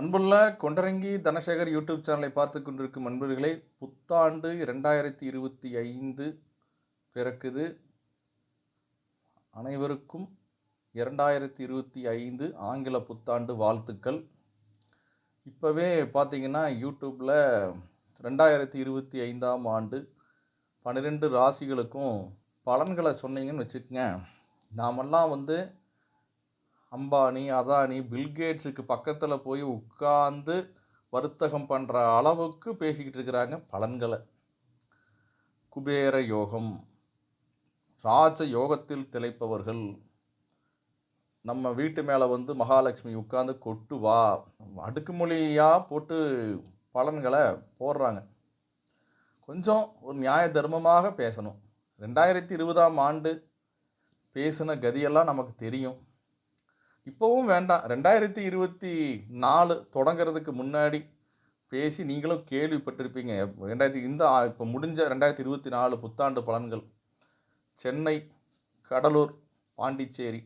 அன்புள்ள கொண்டரங்கி தனசேகர் யூடியூப் சேனலை பார்த்து கொண்டிருக்கும் அன்பர்களே புத்தாண்டு இரண்டாயிரத்தி இருபத்தி ஐந்து பிறக்குது. அனைவருக்கும் இரண்டாயிரத்தி இருபத்தி ஐந்து ஆங்கில புத்தாண்டு வாழ்த்துக்கள். இப்போவே பார்த்தீங்கன்னா யூடியூப்பில் ரெண்டாயிரத்தி இருபத்தி ஐந்தாம் ஆண்டு பன்னிரெண்டு ராசிகளுக்கும் பலன்களை சொன்னீங்கன்னு வச்சுக்கோங்க. நாமெல்லாம் வந்து அம்பானி அதானி பில்கேட்ஸுக்கு பக்கத்தில் போய் உட்கார்ந்து வர்த்தகம் பண்ணுற அளவுக்கு பேசிக்கிட்டு இருக்கிறாங்க பலன்களை. குபேர யோகம். ராஜ யோகத்தில் திளைப்பவர்கள் நம்ம வீட்டு மேலே வந்து மகாலட்சுமி உட்காந்து கொட்டு வா. அடுக்குமொழியாக போட்டு பலன்களை போடுறாங்க. கொஞ்சம் ஒரு நியாய தர்மமாக பேசணும். ரெண்டாயிரத்தி இருபதாம் ஆண்டு பேசின கதியெல்லாம் நமக்கு தெரியும். இப்போவும் வேண்டாம். ரெண்டாயிரத்தி இருபத்தி நாலு தொடங்கிறதுக்கு முன்னாடி பேசி நீங்களும் கேள்விப்பட்டிருப்பீங்க. ரெண்டாயிரத்தி இந்த இப்போ முடிஞ்ச ரெண்டாயிரத்தி இருபத்தி நாலு புத்தாண்டு பலன்கள். சென்னை கடலூர் பாண்டிச்சேரி.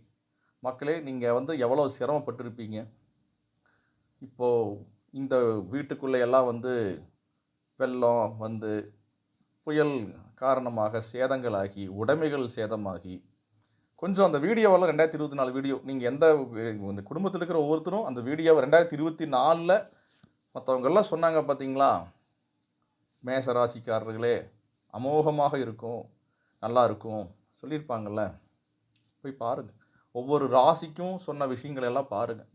மக்களே நீங்கள் வந்து எவ்வளோ சிரமப்பட்டிருப்பீங்க? இப்போது இந்த வீட்டுக்குள்ளே எல்லாம் வந்து வெள்ளம் வந்து புயல் காரணமாக சேதங்களாகி உடைமைகள் சேதமாகி கொஞ்சம் அந்த வீடியோவெல்லாம் ரெண்டாயிரத்தி இருபத்தி நாலு வீடியோ நீங்கள் எந்த இந்த குடும்பத்தில் இருக்கிற ஒவ்வொருத்தரும் அந்த வீடியோவை ரெண்டாயிரத்தி இருபத்தி நாலில் மற்றவங்கெல்லாம் சொன்னாங்க பார்த்தீங்களா மேச ராசிக்காரர்களே அமோகமாக இருக்கும் நல்லா இருக்கும் சொல்லியிருப்பாங்கள்ல போய் பாருங்கள் ஒவ்வொரு ராசிக்கும் சொன்ன விஷயங்கள் எல்லாம் பாருங்கள்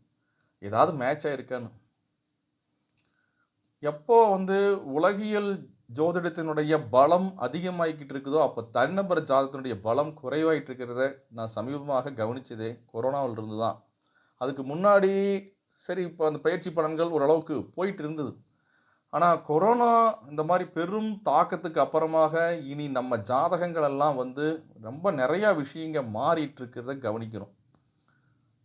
ஏதாவது மேட்ச் ஆகிருக்கான்னு எப்போ வந்து உலகியல் ஜோதிடத்தினுடைய பலம் அதிகமாகிக்கிட்டு இருக்குதோ அப்போ தனிநபர் ஜாதகத்தினுடைய பலம் குறைவாயிட்டு இருக்கிறத நான் சமீபமாக கவனிச்சதே கொரோனாவில் இருந்து தான் அதுக்கு முன்னாடி சரி இப்போ அந்த பயிற்சி பலன்கள் ஓரளவுக்கு போயிட்டு இருந்தது. ஆனால் கொரோனா இந்த மாதிரி பெரும் தாக்கத்துக்கு அப்புறமாக இனி நம்ம ஜாதகங்கள் எல்லாம் வந்து ரொம்ப நிறையா விஷயங்க மாறிட்டு இருக்கிறத கவனிக்கிறோம்.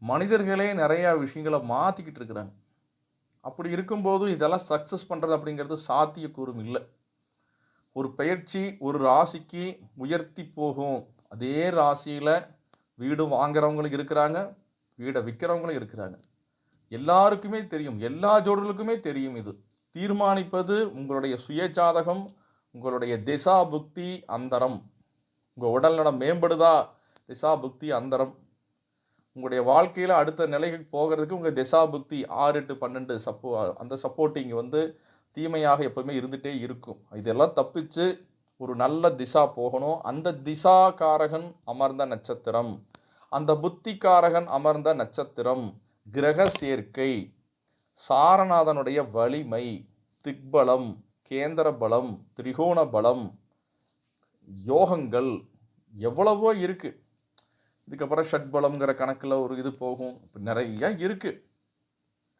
மனிதர்களே நிறையா விஷயங்களை மாற்றிக்கிட்டு இருக்கிறாங்க. அப்படி இருக்கும்போது இதெல்லாம் சக்ஸஸ் பண்ணுறது அப்படிங்கிறது சாத்தியக்கூறும் இல்லை. ஒரு பயிற்சி ஒரு ராசிக்கு உயர்த்தி போகும். அதே ராசியில் வீடு வாங்குறவங்களும் இருக்கிறாங்க வீடை விற்கிறவங்களும் இருக்கிறாங்க. எல்லாருக்குமே தெரியும் எல்லா ஜோடர்களுக்குமே தெரியும் இது. தீர்மானிப்பது உங்களுடைய சுயஜாதகம் உங்களுடைய திசா புக்தி அந்தரம். உங்கள் உடல்நலம் மேம்படுதா? திசா புக்தி அந்தரம். உங்களுடைய வாழ்க்கையில் அடுத்த நிலைக்கு போகிறதுக்கு உங்கள் திசா புக்தி ஆறு எட்டு பன்னெண்டு சப்போ அந்த சப்போர்ட்டிங் வந்து தீமையாக எப்போதுமே இருந்துகிட்டே இருக்கும். இதெல்லாம் தப்பிச்சு ஒரு நல்ல திசா போகணும். அந்த திசாகாரகன் அமர்ந்த நட்சத்திரம். அந்த புத்திகாரகன் அமர்ந்த நட்சத்திரம். கிரக சேர்க்கை. சாரநாதனுடைய வலிமை. திக்பலம். கேந்திர பலம். திரிகோண பலம். யோகங்கள். எவ்வளவோ இருக்குது இதுக்கப்புறம் ஷட்பலம்ங்கிற கணக்கில் ஒரு இது போகும். நிறைய இருக்குது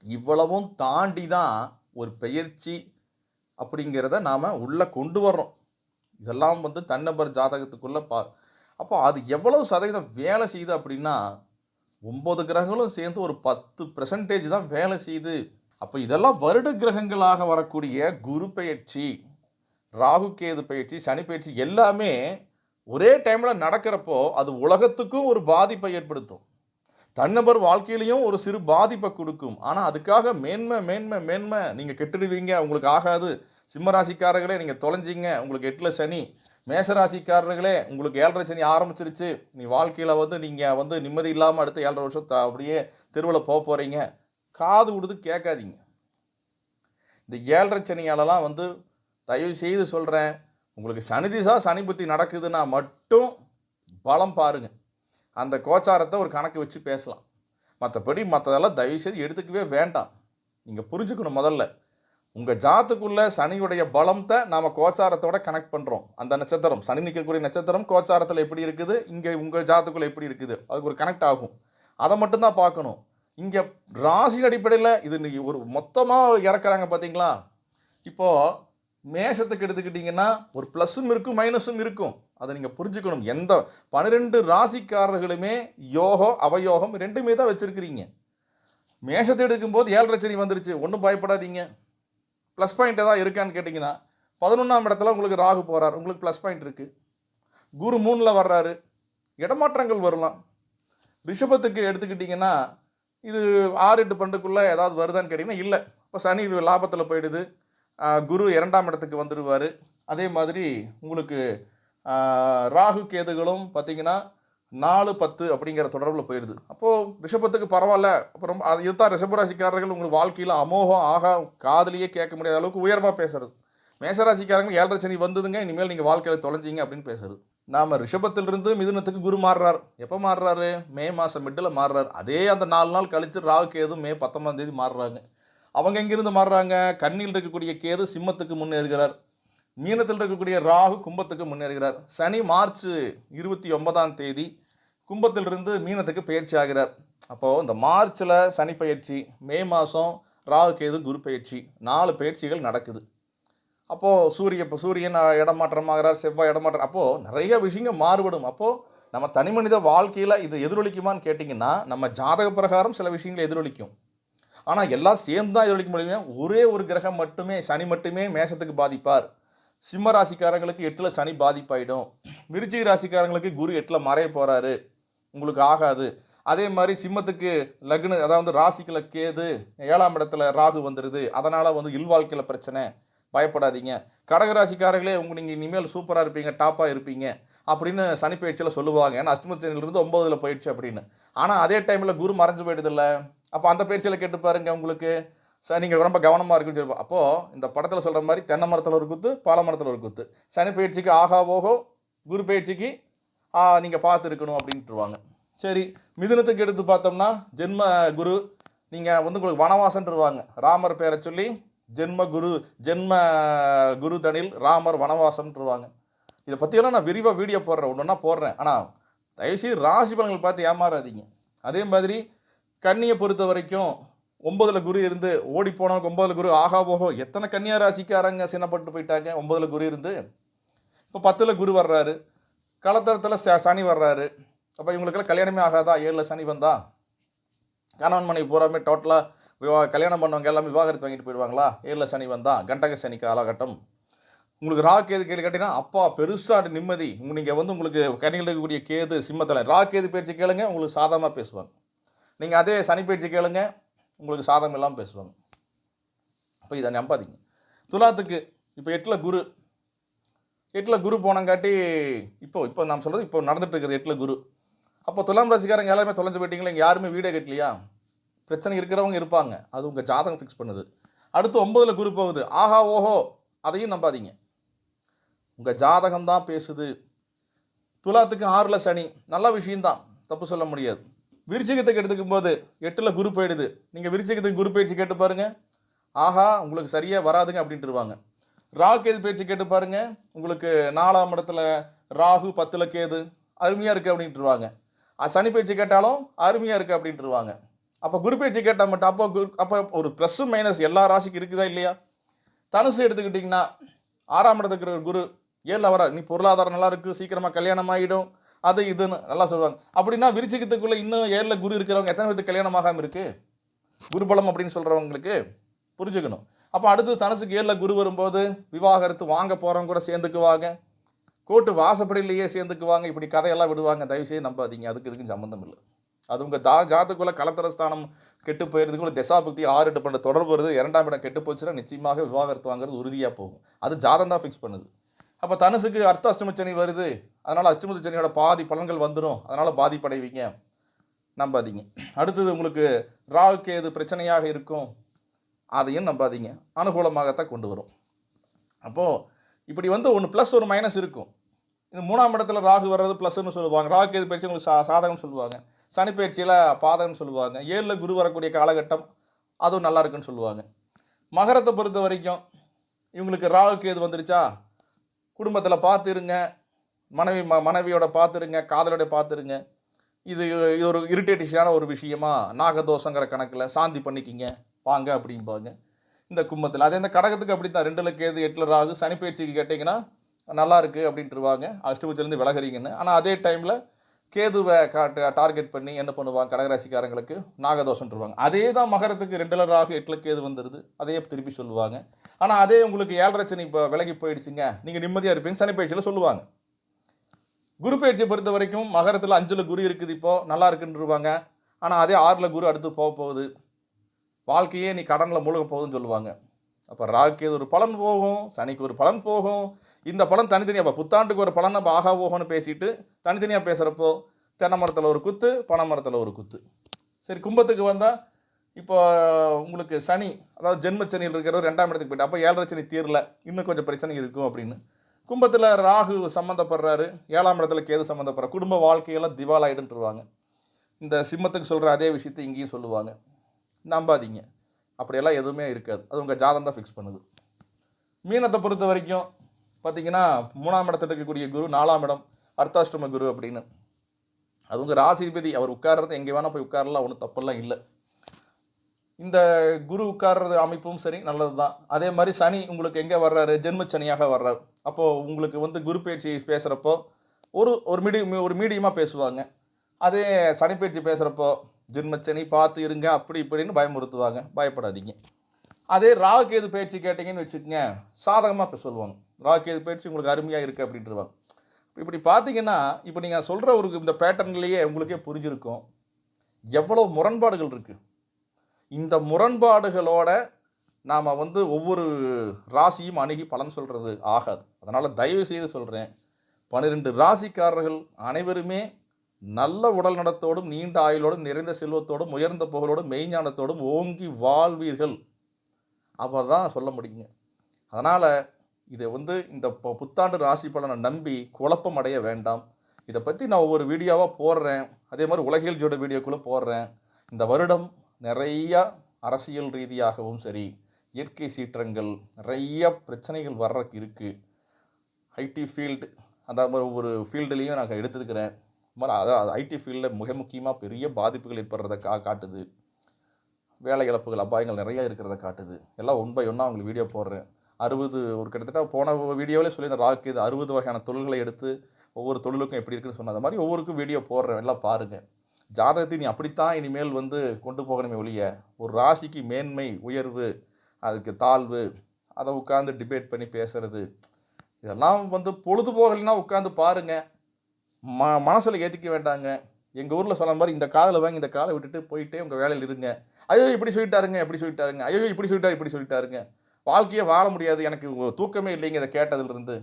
இவ்வளவும் தாண்டி தான் ஒரு பயிற்சி அப்படிங்கிறத நாம் உள்ளே கொண்டு வர்றோம். இதெல்லாம் வந்து தன்னபர் ஜாதகத்துக்குள்ளே பா அப்போ அது எவ்வளவு சதவீதம் வேலை செய்யுது அப்படின்னா ஒம்பது கிரகங்களும் சேர்ந்து ஒரு பத்து பெர்சன்டேஜ் தான் வேலை செய்யுது. அப்போ இதெல்லாம் வருட கிரகங்களாக வரக்கூடிய குரு பயிற்சி ராகு கேது பயிற்சி சனி பயிற்சி எல்லாமே ஒரே டைமில் நடக்கிறப்போ அது உலகத்துக்கும் ஒரு பாதிப்பை ஏற்படுத்தும். தன்னபர் வாழ்க்கையிலையும் ஒரு சிறு பாதிப்பை கொடுக்கும். ஆனால் அதுக்காக மேன்மை மேன்மை மேன்மை நீங்கள் கெட்டுடுவீங்க உங்களுக்கு ஆகாது. சிம்மராசிக்காரர்களே நீங்கள் தொலைஞ்சிங்க உங்களுக்கு எட்டில் சனி. மேசராசிக்காரர்களே உங்களுக்கு ஏழரை சனி ஆரம்பிச்சிருச்சு. நீ வாழ்க்கையில் வந்து நீங்கள் வந்து நிம்மதி இல்லாமல் அடுத்த ஏழரை வருஷம் த- அப்படியே தெருவில் போக போகிறீங்க காது கொடுத்து கேட்காதீங்க. இந்த ஏழரை சனியாலலாம் வந்து தயவு செய்து சொல்கிறேன் உங்களுக்கு சனி திசா சனி புத்தி நடக்குதுன்னா மட்டும் பலம் பாருங்கள் அந்த கோச்சாரத்தை ஒரு கணக்கு வச்சு பேசலாம். மற்றபடி மற்றதெல்லாம் தயவுசெய்து எடுத்துக்கவே வேண்டாம். நீங்கள் புரிஞ்சுக்கணும் முதல்ல. உங்கள் ஜாத்துக்குள்ளே சனியுடைய பலத்தை நாம் கோச்சாரத்தோட கனெக்ட் பண்ணுறோம் அந்த நட்சத்திரம் சனி நிற்கக்கூடிய நட்சத்திரம் கோச்சாரத்தில் எப்படி இருக்குது? இங்கே உங்கள் ஜாத்துக்குள்ளே எப்படி இருக்குது? அதுக்கு ஒரு கனெக்ட் ஆகும். அதை மட்டும்தான் பார்க்கணும். இங்கே ராசி அடிப்படையில் இது ஒரு மொத்தமாக இறக்குறாங்க பார்த்தீங்களா இப்போது மேஷத்துக்கு எடுத்துக்கிட்டிங்கன்னா ஒரு ப்ளஸ்ஸும் இருக்கும் மைனஸும் இருக்கும். அதை நீங்கள் புரிஞ்சுக்கணும். எந்த பன்னிரெண்டு ராசிக்காரர்களுமே யோகம் அவயோகம் ரெண்டுமே தான் வச்சுருக்கிறீங்க. மேஷத்தை எடுக்கும்போது ஏழரை சனி வந்துருச்சு. ஒன்றும் பயப்படாதீங்க. ப்ளஸ் பாயிண்ட் ஏதாவது இருக்கான்னு கேட்டிங்கன்னா பதினொன்றாம் இடத்துல உங்களுக்கு ராகு போகிறார் உங்களுக்கு ப்ளஸ் பாயிண்ட் இருக்குது குரு மூணில் வர்றாரு. இடமாற்றங்கள் வரலாம். ரிஷபத்துக்கு எடுத்துக்கிட்டிங்கன்னா இது ஆறு எட்டு பண்டுக்குள்ளே ஏதாவது வருதான்னு கேட்டிங்கன்னா இல்லை. இப்போ சனி லாபத்தில் போயிடுது. குரு இரண்டாம் இடத்துக்கு வந்துடுவார் அதே மாதிரி உங்களுக்கு ராகு கேதுகளும் பார்த்தீங்கன்னா நாலு பத்து அப்படிங்கிற தொடர்பில் போயிடுது அப்போது ரிஷபத்துக்கு பரவாயில்ல. அப்போ ரொம்ப அது இதுதான் ரிஷபராசிக்காரர்கள் உங்களுக்கு வாழ்க்கையில் அமோகம் ஆகா காதலியே கேட்க முடியாத அளவுக்கு உயர்வாக பேசுறது. மேசராசிக்காரங்க ஏழரை சனி வந்ததுங்க இனிமேல் நீங்கள் வாழ்க்கையில் தொலைஞ்சிங்க அப்படின்னு பேசுறது. நாம் ரிஷபத்திலிருந்து மிதுனத்துக்கு குரு மாறுறார். எப்போ மாறுறாரு? மே மாதம் மிட்டில் மாறுறாரு. அதே அந்த நாலு நாள் கழித்து ராகு கேது மே பத்தொன்பதாம் தேதி மாறுறாங்க. அவங்க எங்கிருந்து மாறுறாங்க? கண்ணில் இருக்கக்கூடிய கேது சிம்மத்துக்கு முன்னேறுகிறார். மீனத்தில் இருக்கக்கூடிய ராகு கும்பத்துக்கு முன்னேறுகிறார். சனி மார்ச் இருபத்தி ஒன்பதாம் தேதி கும்பத்திலிருந்து மீனத்துக்கு பயிற்சி ஆகிறார். அப்போது இந்த மார்ச்சில் சனி பயிற்சி மே மாதம் ராகு கேது குரு பயிற்சி நாலு பயிற்சிகள் நடக்குது. அப்போது சூரிய இப்போ சூரியன் இடமாற்றமாகிறார் செவ்வாய் இடமாற்றம் அப்போது நிறைய விஷயங்கள் மாறுபடும். அப்போது நம்ம தனி மனித வாழ்க்கையில் இது எதிரொலிக்குமான்னு கேட்டிங்கன்னா நம்ம ஜாதக பிரகாரம் சில விஷயங்கள் எதிரொலிக்கும். ஆனால் எல்லாம் சேர்ந்து தான் எதிரொலிக்க முடியுமே. ஒரே ஒரு கிரகம் மட்டுமே சனி மட்டுமே மேஷத்துக்கு பாதிப்பார். சிம்ம ராசிக்காரங்களுக்கு எட்டில் சனி பாதிப்பாயிடும். விருச்சிக ராசிக்காரங்களுக்கு குரு எட்டில் மறைய போகிறாரு உங்களுக்கு ஆகாது. அதே மாதிரி சிம்மத்துக்கு லக்னு அதாவது ராசிக்குள்ள கேது ஏழாம் இடத்துல ராகு வந்துடுது அதனால் வந்து இல்வாழ்க்கையில் பிரச்சனை. பயப்படாதீங்க. கடகராசிக்காரர்களே உங்கள் நீங்கள் இனிமேல் சூப்பராக இருப்பீங்க டாப்பாக இருப்பீங்க அப்படின்னு சனி பயிற்சியில் சொல்லுவாங்க. ஏன்னா அஷ்டமத்திலிருந்து ஒம்போதில் போயிடுச்சு அப்படின்னு. ஆனால் அதே டைமில் குரு மறைஞ்சு போயிடுதில்ல அப்போ அந்த பயிற்சியில் கேட்டு பாருங்க உங்களுக்கு. சார் நீங்கள் ரொம்ப கவனமாக இருக்குன்னு சொல்லுவோம் அப்போது இந்த படத்தில் சொல்கிற மாதிரி தென்னை மரத்தில் ஒரு குத்து பால மரத்தில் ஒரு குத்து. சனி பயிற்சிக்கு ஆகா ஓஹோ குரு பயிற்சிக்கு நீங்கள் பார்த்துருக்கணும் அப்படின்ட்டுருவாங்க. சரி மிதுனத்துக்கு எடுத்து பார்த்தோம்னா ஜென்ம குரு நீங்கள் வந்து உங்களுக்கு வனவாசன்ருவாங்க. ராமர் பேரை சொல்லி ஜென்ம குரு ஜென்ம குரு தனில் ராமர் வனவாசம்ன்றுவாங்க இதை பற்றியெல்லாம் நான் விரிவாக வீடியோ போடுறேன். ஒன்று ஒன்றா போடுறேன். ஆனால் தயவுசெய்து ராசி பலன்கள் பார்த்து ஏமாறாதீங்க. அதே மாதிரி கன்னியை பொறுத்த வரைக்கும் ஒன்பதுல குரு இருந்து ஓடி போனவங்க ஒன்பதுல குரு ஆகா போகோ எத்தனை கன்னியா ராசிக்காரங்க சின்னப்பட்டு போயிட்டாங்க? ஒன்பதுல குரு இருந்து. இப்போ பத்தில் குரு வர்றாரு. கலத்தரத்தில் ச சனி வர்றாரு. அப்போ இவங்களுக்கெல்லாம் கல்யாணமே ஆகாதா? ஏழில் சனி வந்தா? கணவன் மனைவி பூராமே டோட்டலாக விவா கல்யாணம் பண்ணவங்க எல்லாமே விவாகரத்து வாங்கிட்டு போயிடுவாங்களா? ஏழில் சனி வந்தா? கண்டக சனி காலகட்டம் உங்களுக்கு ரா கேது கேள்வி கேட்டிங்கன்னா அப்பா பெருசாக நிம்மதி. நீங்கள் வந்து உங்களுக்கு கனிகள் இருக்கக்கூடிய கேது சிம்மத்தில். ரா கேது பேச்சு கேளுங்க உங்களுக்கு சாதமாக பேசுவாங்க. நீங்கள் அதே சனி பயிற்சி கேளுங்க. உங்களுக்கு சாதகம் இல்லாமல் பேசுவாங்க. அப்போ இதை நம்பாதீங்க. துலாத்துக்கு இப்போ எட்டில் குரு. எட்டில் குரு போனங்காட்டி இப்போ இப்போ நாம் சொல்கிறது இப்போ நடந்துட்டு இருக்குது எட்டில் குரு. அப்போ துலாம் ராசிக்காரங்க எல்லாருமே தொலைஞ்சு போயிட்டீங்களா இங்கே யாருமே வீடே கட்டலையா? பிரச்சனை இருக்கிறவங்க இருப்பாங்க. அது உங்கள் ஜாதகம் ஃபிக்ஸ் பண்ணுது. அடுத்து ஒம்பதில் குரு போகுது. ஆஹா ஓஹோ அதையும் நம்பாதீங்க. உங்கள் ஜாதகம் தான் பேசுது. துலாத்துக்கு ஆறில் சனி. நல்ல விஷயம்தான். தப்பு சொல்ல முடியாது. விருச்சிகத்துக்கு எடுத்துக்கும் போது எட்டில் குரு போயிடுது. நீங்கள் விருச்சிகத்துக்கு குரு பயிற்சி கேட்டு பாருங்கள் ஆஹா உங்களுக்கு சரியாக வராதுங்க அப்படின்ட்டுருவாங்க. ராகு கேது பயிற்சி கேட்டு பாருங்கள் உங்களுக்கு நாலாம் இடத்துல ராகு பத்தில் கேது அருமையாக இருக்குது அப்படின்ட்டுருவாங்க. சனி பயிற்சி கேட்டாலும் அருமையாக இருக்குது அப்படின்ட்டுருவாங்க. அப்போ குரு பயிற்சி கேட்டால் மட்டும் அப்போ குரு அப்போ ஒரு ப்ளஸ்ஸு மைனஸ் எல்லா ராசிக்கும் இருக்குதா இல்லையா? தனுசு எடுத்துக்கிட்டிங்கன்னா ஆறாம் இடத்துக்கு குரு ஏழில் வர நீ பொருளாதாரம் நல்லா இருக்குது சீக்கிரமாக கல்யாணம் ஆகிடும் அது இதுன்னு நல்லா சொல்லுவாங்க. அப்படின்னா விருச்சிகத்துக்குள்ளே இன்னும் ஏழில் குரு இருக்கிறவங்க எத்தனை பேருக்கு கல்யாணம் ஆகாமல் இருக்குது குருபலம் அப்படின்னு சொல்கிறவங்களுக்கு புரிஞ்சுக்கணும். அப்போ அடுத்து தனசுக்கு ஏழில் குரு வரும்போது விவாகரத்து வாங்க போகிறவங்க கூட சேர்ந்துக்குவாங்க. கோட்டு வாசப்படியிலேயே சேர்ந்துக்குவாங்க. இப்படி கதையெல்லாம் விடுவாங்க. தயவுசெய்து நம்பாதீங்க. அதுக்கு இதுக்கும் சம்மந்தம் இல்லை. அது உங்கள் தா ஜாத்துக்குள்ளே கலத்தரஸ்தானம் கெட்டு போயிருதுக்குள்ள தசாபக்தி ஆறு எட்டு பண்ண தொடர்பு வருது. இரண்டாம் இடம் கெட்டு போச்சுன்னா நிச்சயமாக விவாகரத்து வாங்குறது உறுதியாக போகும். அது ஜாதம் தான் ஃபிக்ஸ் பண்ணுது. அப்போ தனுசுக்கு அர்த்த சனி வருது. அதனால் அஷ்டம சனியோட பாதி பலன்கள் வந்துடும் அதனால் பாதிப்படைவீங்க. நம்பாதீங்க. அடுத்தது உங்களுக்கு ராகு எது பிரச்சனையாக இருக்கும். அதையும் நம்பாதீங்க. அனுகூலமாகத்தான் கொண்டு வரும். அப்போது இப்படி வந்து ஒன்று ப்ளஸ் ஒரு மைனஸ் இருக்கும். இந்த மூணாம் இடத்துல ராகு வர்றது ப்ளஸ்ன்னு சொல்லுவாங்க. ராகு கேது பயிற்சி உங்களுக்கு சா சாதகம்னு சொல்லுவாங்க. சனி பயிற்சியில் பாதகம்னு சொல்லுவாங்க. ஏழில் குரு வரக்கூடிய காலகட்டம் அதுவும் நல்லா இருக்குன்னு சொல்லுவாங்க. மகரத்தை பொறுத்த வரைக்கும் இவங்களுக்கு ராகு கேது வந்துருச்சா? குடும்பத்தில் பார்த்துருங்க மனைவி ம மனைவியோட பார்த்துருங்க காதலோட பார்த்துருங்க. இது இது ஒரு இரிட்டேட்டிஷான ஒரு விஷயமா? நாகதோஷங்கிற கணக்கில் சாந்தி பண்ணிக்கிங்க. வாங்க அப்படிம்பாங்க. இந்த கும்பத்தில். அதே இந்த கடகத்துக்கு அப்படி தான் ரெண்டில் கேது எட்டில் ராகு சனிப்பயிற்சிக்கு கேட்டிங்கன்னா நல்லா இருக்குது அப்படின்ட்டுருவாங்க அஷ்டபட்சிலேருந்து விலகிறீங்கன்னு. ஆனால் அதே டைமில் கேதுவை காட்டு டார்கெட் பண்ணி என்ன பண்ணுவாங்க? கடகராசிக்காரங்களுக்கு நாகதோஷம்ன்றவாங்க. அதே தான் மகரத்துக்கு ரெண்டில் ராகு எட்டில் கேது வந்துடுது அதே திருப்பி சொல்லுவாங்க. ஆனால் அதே உங்களுக்கு ஏழரை சனி இப்போ விலகி போயிடுச்சுங்க. நீங்கள் நிம்மதியாக இருப்பீங்க சனிப்பயிற்சியில் சொல்லுவாங்க. குரு பயிற்சியை பொறுத்த வரைக்கும் மகரத்தில் அஞ்சில் குரு இருக்குது இப்போது நல்லா இருக்குன்றிருவாங்க ஆனால் அதே ஆறில் குரு அடுத்து போக போகுது. வாழ்க்கையே நீ கடனில் மூழ்க போகுதுன்னு சொல்லுவாங்க. அப்போ ராகுக்கு ஒரு பலன் போகும் சனிக்கு ஒரு பலன் போகும். இந்த பலன் தனித்தனியாக இப்போ புத்தாண்டுக்கு ஒரு பலன் நம்ம ஆகா ஓகோன்னு பேசிட்டு தனித்தனியாக பேசுகிறப்போ தென்னை மரத்தில் ஒரு குத்து பனை மரத்தில் ஒரு குத்து. சரி கும்பத்துக்கு வந்தால் இப்போ உங்களுக்கு சனி அதாவது ஜென்ம சனியில் இருக்கிறவர் ரெண்டாம் இடத்துக்கு போயிட்டு அப்போ ஏழரை சனி தீரல. இன்னும் கொஞ்சம் பிரச்சனை இருக்கும் அப்படின்னு. கும்பத்தில் ராகு சம்மந்தப்படுறாரு ஏழாம் இடத்துல கேது சம்மந்தப்படுற குடும்ப வாழ்க்கையெல்லாம் திவாலாயிடுன்ட்டுருவாங்க இந்த சிம்மத்துக்கு சொல்கிற அதே விஷயத்தை இங்கேயும் சொல்லுவாங்க. நம்பாதீங்க. அப்படியெல்லாம் எதுவுமே இருக்காது. அது உங்கள் ஜாதம் தான் ஃபிக்ஸ் பண்ணுது. மீனத்தை பொறுத்த வரைக்கும் பார்த்தீங்கன்னா மூணாம் இடத்துல இருக்கக்கூடிய குரு நாலாம் இடம் அர்த்தாஷ்டம குரு அப்படின்னு. அது உங்கள் ராசிபதி அவர் உட்கார்றது எங்கே வேணால் போய் உட்காரலாம் ஒன்றும் தப்பெல்லாம் இல்லை. இந்த குரு உட்கார்றது அமைப்பும் சரி நல்லது தான் அதே மாதிரி சனி உங்களுக்கு எங்கே வர்றாரு? ஜென்ம சனியாக வர்றாரு. அப்போது உங்களுக்கு வந்து குரு பயிற்சி பேசுகிறப்போ ஒரு ஒரு மீடி ஒரு மீடியமாக பேசுவாங்க. அதே சனி பயிற்சி பேசுகிறப்போ ஜென்மச்சனி பார்த்து இருங்க அப்படி இப்படின்னு பயமுறுத்துவாங்க. பயப்படாதீங்க. அதே ராகுகேது பயிற்சி கேட்டிங்கன்னு வச்சுக்கோங்க சாதகமாக இப்போ சொல்லுவாங்க. ராகுகேது பயிற்சி உங்களுக்கு அருமையாக இருக்குது அப்படின்ட்டுருவாங்க. இப்படி பார்த்தீங்கன்னா இப்போ நீங்கள் சொல்கிற ஒரு இந்த பேட்டர்ன்லேயே உங்களுக்கே புரிஞ்சிருக்கும். எவ்வளோ முரண்பாடுகள் இருக்குது இந்த முரண்பாடுகளோட நாம் வந்து ஒவ்வொரு ராசியும் அணுகி பலன் சொல்கிறது ஆகாது. அதனால் தயவு செய்து சொல்கிறேன் பன்னிரெண்டு ராசிக்காரர்கள் அனைவருமே நல்ல உடல் நலத்தோடும் நீண்ட ஆயுளோடும் நிறைந்த செல்வத்தோடும் உயர்ந்த புகழோடும் மெய்ஞானத்தோடும் ஓங்கி வாழ்வீர்கள். அப்போ தான் சொல்ல முடியுங்க. அதனால் இதை வந்து இந்த புத்தாண்டு ராசி பலனை நம்பி குழப்பம் அடைய வேண்டாம். இதை பற்றி நான் ஒவ்வொரு வீடியோவாக போடுறேன். அதே மாதிரி உலகியல் ஜோட வீடியோக்குள்ளே போடுறேன். இந்த வருடம் நிறையா அரசியல் ரீதியாகவும் சரி இயற்கை சீற்றங்கள் நிறைய பிரச்சனைகள் வர்றதுக்கு இருக்குது ஐடி ஃபீல்டு அந்த மாதிரி ஒவ்வொரு ஃபீல்டுலேயும் நாங்கள் எடுத்துருக்கிறேன். மாதிரி அதான் ஐடி ஃபீல்டில் மிக முக்கியமாக பெரிய பாதிப்புகள் ஏற்படுறத கா காட்டுது. வேலை இழப்புகள் அபாயங்கள் நிறையா இருக்கிறத காட்டுது. எல்லாம் ஒன் பை ஒன்றா உங்களுக்கு வீடியோ போடுறேன். அறுபது ஒரு கிட்டத்தட்ட போன வீடியோவிலே சொல்லியிருந்த ராக்கு இது அறுபது வகையான தொழில்களை எடுத்து ஒவ்வொரு தொழிலுக்கும் எப்படி இருக்குன்னு சொன்ன மாதிரி ஒவ்வொருக்கும் வீடியோ போடுறேன். எல்லாம் பாருங்கள் ஜாதகத்தை நீ அப்படித்தான் இனிமேல் வந்து கொண்டு போகணுமே ஒழிய ஒரு ராசிக்கு மேன்மை உயர்வு அதுக்கு தாழ்வு அதை உட்காந்து டிபேட் பண்ணி பேசுறது இதெல்லாம் வந்து பொழுதுபோகலைன்னா உட்காந்து பாருங்கள் ம மனசில் ஏற்றிக்க வேண்டாங்க. எங்கள் ஊரில் சொன்ன மாதிரி இந்த காலில் வாங்கி இந்த காலை விட்டுட்டு போயிட்டே உங்கள் வேலையில் இருங்க. ஐயோ இப்படி சொல்லிட்டாருங்க இப்படி சொல்லிட்டாருங்க. ஐயோ இப்படி சொல்லிட்டாரு இப்படி சொல்லிட்டாருங்க. வாழ்க்கையே வாழ முடியாது. எனக்கு தூக்கமே இல்லைங்க. இதை கேட்டதுலேருந்து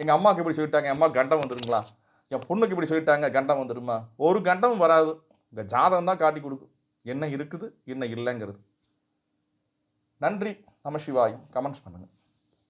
எங்கள் அம்மாவுக்கு இப்படி சொல்லிட்டாங்க. அம்மா கண்டம் வந்துருங்களா? என் பொண்ணுக்கு இப்படி சொல்லிட்டாங்க கண்டம் வந்துடுமா? ஒரு கண்டமும் வராது. இந்த ஜாதகம் தான் காட்டி கொடுக்கும். என்ன இருக்குது என்ன இல்லைங்கிறது. நன்றி. நம கமெண்ட்ஸ் பண்ணுங்கள்